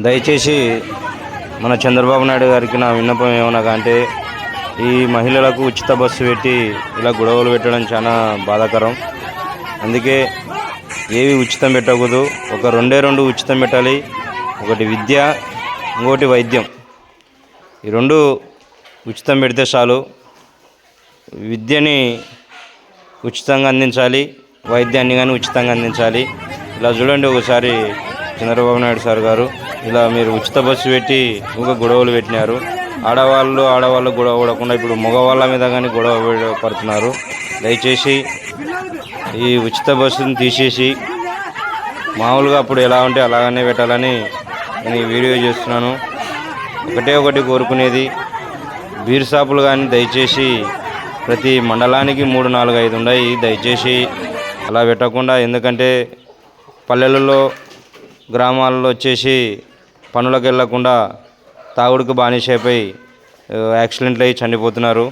దయచేసి మన చంద్రబాబు నాయుడు గారికి నా విన్నపం ఏమనగా అంటే ఈ మహిళలకు ఉచిత బస్సు పెట్టి ఇలా గొడవలు పెట్టడం చాలా బాధాకరం. అందుకే ఏవి ఉచితం పెట్టకూడదు. ఒక రెండే రెండు ఉచితం పెట్టాలి. ఒకటి విద్య ఇంకోటి వైద్యం. ఈ రెండు ఉచితం పెడితే చాలు. విద్యని ఉచితంగా అందించాలి. వైద్యాన్ని కానీ ఉచితంగా అందించాలి. ఇలా చూడండి ఒకసారి చంద్రబాబు నాయుడు సార్ గారు. ఇలా మీరు ఉచిత బస్సు పెట్టి ఇంకా గొడవలు పెట్టినారు. ఆడవాళ్ళు ఆడవాళ్ళు గొడవ పడకుండా ఇప్పుడు మగవాళ్ళ మీద కానీ గొడవ పడుతున్నారు. దయచేసి ఈ ఉచిత బస్సుని తీసేసి మామూలుగా అప్పుడు ఎలా ఉంటే అలాగనే పెట్టాలని నేను ఈ వీడియో చేస్తున్నాను. ఒకటే ఒకటి కోరుకునేది బీర్ షాపులు కానీ దయచేసి ప్రతి మండలానికి మూడు నాలుగు ఐదు ఉన్నాయి. దయచేసి అలా పెట్టకుండా ఎందుకంటే పల్లెలలో గ్రామాలలో వచ్చేసి పనులకు వెళ్ళకుండా తాగుడుకు బానిసైపోయి యాక్సిడెంట్లు అయ్యి చనిపోతున్నారు.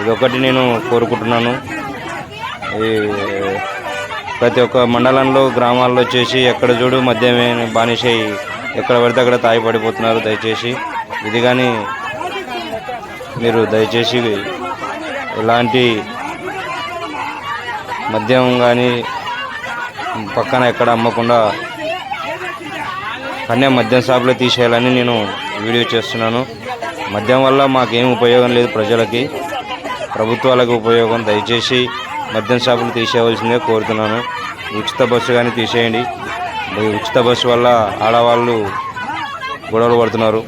ఇది ఒకటి నేను కోరుకుంటున్నాను. ఈ ప్రతి ఒక్క మండలంలో గ్రామాల్లో వచ్చేసి ఎక్కడ చూడు మద్యమే బానిసై ఎక్కడ పడితే అక్కడ తాగి పడిపోతున్నారు దయచేసి. ఇది కానీ మీరు దయచేసి ఎలాంటి మద్యం కానీ పక్కన ఎక్కడ అమ్మకుండా కన్యా మద్యం షాపులో తీసేయాలని నేను వీడియో చేస్తున్నాను. మద్యం వల్ల మాకేం ఉపయోగం లేదు ప్రజలకి. ప్రభుత్వాలకు ఉపయోగం. దయచేసి మద్యం షాపులు తీసేయవలసిందే కోరుతున్నాను. ఉచిత బస్సు కానీ తీసేయండి. ఉచిత బస్సు వల్ల ఆడవాళ్ళు గొడవలు పడుతున్నారు.